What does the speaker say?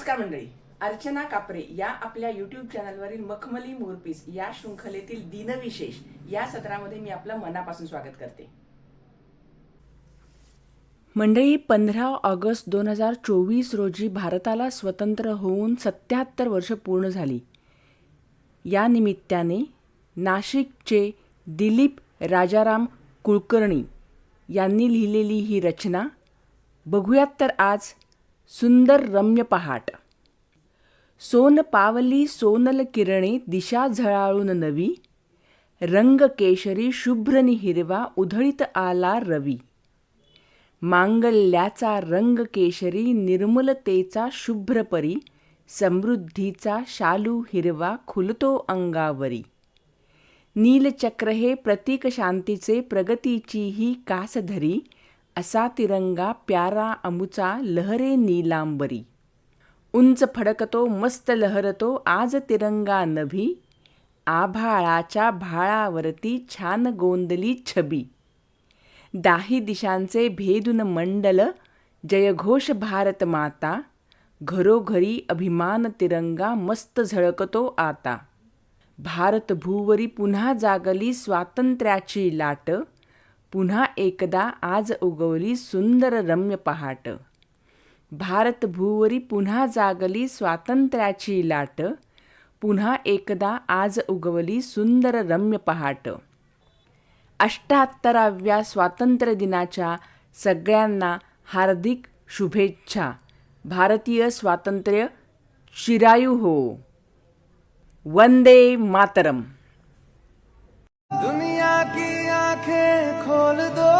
नमस्कार मंडळी. अर्चना कापरे या आपल्या युट्यूब चॅनलवरील मखमली मोरपीस या शृंखलेतील दिनविशेष या सत्रामध्ये मी आपलं मनापासून स्वागत करते. मंडळी पंधरा ऑगस्ट दोन हजार चोवीस रोजी भारताला स्वतंत्र होऊन सत्याहत्तर वर्ष पूर्ण झाली. या निमित्ताने नाशिकचे दिलीप राजाराम कुलकर्णी यांनी लिहिलेली ही रचना. बघूयात तर आज सुंदर रम्य पहाट. सोन पावली सोनल किरणे दिशा झळाळून नवी. रंग केशरी शुभ्रनी हिरवा उधळीत आला रवी. मांगल्याचा रंग केशरी निर्मलतेचा शुभ्रपरी. समृद्धीचा शालू हिरवा खुलतो अंगावरी. नीलचक्र हे प्रतीक शांतीचे प्रगतीची ही कासधरी. असा तिरंगा प्यारा अमुचा लहरे नीलांबरी. उंच फडकतो मस्त लहरतो आज तिरंगा नभी. आभाळाच्या भाळावरती छान गोंदली छबी. दाही दिशांचे भेदून मंडल जयघोष भारत माता. घरोघरी अभिमान तिरंगा मस्त झळकतो आता. भारत भूवरी पुन्हा जागली स्वातंत्र्याची लाट. पुन्हा एकदा आज उगवली सुंदर रम्य पहाट. भारतभूवरी पुन्हा जागली स्वातंत्र्याची लाट. पुन्हा एकदा आज उगवली सुंदर रम्य पहाट. अष्ट्याहत्तराव्या स्वातंत्र्य दिनाच्या सगळ्यांना हार्दिक शुभेच्छा. भारतीय स्वातंत्र्य चिरायू हो. वंदे मातरम. বল দো